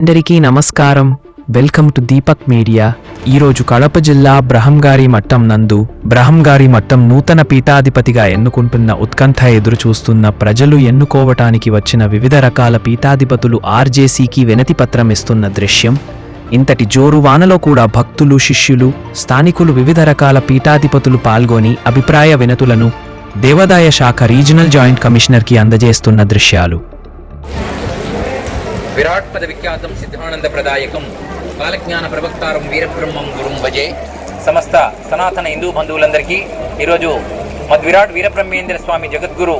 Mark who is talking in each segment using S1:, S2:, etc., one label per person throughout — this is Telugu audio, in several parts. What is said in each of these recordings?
S1: అందరికీ నమస్కారం. Welcome to Deepak media. ఈరోజు కడప జిల్లా బ్రహంగారి మట్టం నందు బ్రహంగారి మట్టం నూతన పీఠాధిపతిగా ఎన్నుకుంటున్న ఉత్కంఠ ఎదురుచూస్తున్న ప్రజలు ఎన్నుకోవటానికి వచ్చిన వివిధ రకాల పీఠాధిపతులు ఆర్జేసీకి వినతి పత్రం ఇస్తున్న దృశ్యం. ఇంతటి జోరు వానలో కూడా భక్తులు శిష్యులు స్థానికులు వివిధ రకాల పీఠాధిపతులు పాల్గొని అభిప్రాయ వినతులను దేవాదాయ శాఖ రీజనల్ జాయింట్ కమిషనర్కి అందజేస్తున్న దృశ్యాలు.
S2: విరాట్ పద విఖ్యాతం సిద్ధానంద ప్రదాయకం కాలజ్ఞాన ప్రవక్తారం వీరబ్రహ్మం గురుం భజే. సమస్త సనాతన హిందూ బంధువులందరికీ ఈరోజు మద్విరాట్ వీరబ్రహ్మేంద్ర స్వామి జగద్గురు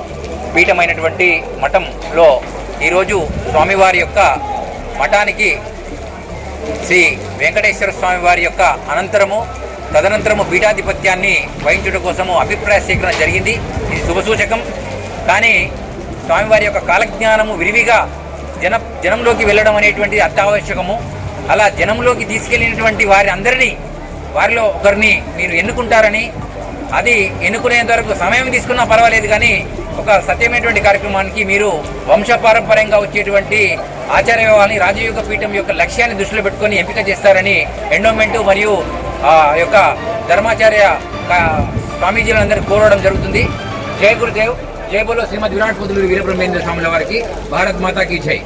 S2: పీఠమైనటువంటి మఠంలో ఈరోజు స్వామివారి యొక్క మఠానికి శ్రీ వెంకటేశ్వర స్వామి వారి యొక్క అనంతరము తదనంతరము పీఠాధిపత్యాన్ని వహించడం కోసము అభిప్రాయ సేకరణ జరిగింది. ఇది శుభసూచకం కానీ స్వామివారి యొక్క కాలజ్ఞానము విరివిగా జన జనంలోకి వెళ్ళడం అనేటువంటిది అత్యావశ్యకము. అలా జనంలోకి తీసుకెళ్ళినటువంటి వారి అందరినీ వారిలో ఒకరిని మీరు ఎన్నుకుంటారని అది ఎన్నుకునేంత వరకు సమయం తీసుకున్నా పర్వాలేదు కానీ ఒక సత్యమైనటువంటి కార్యక్రమానికి మీరు వంశపారంపర్యంగా వచ్చేటువంటి ఆచార్య వ్యవహారాన్ని రాజయోగ పీఠం యొక్క లక్ష్యాన్ని దృష్టిలో పెట్టుకొని ఎంపిక చేస్తారని ఎండోమెంట్ మరియు ఆ యొక్క ధర్మాచార్య స్వామీజీలందరూ కోరడం జరుగుతుంది. జయ గురుదేవ్. జయ బోలో శ్రీమద్ విరాట్ పుత్రుడు వీరబ్రహ్మేంద్ర స్వాముల వారికి భారత్ మాతాకి జై.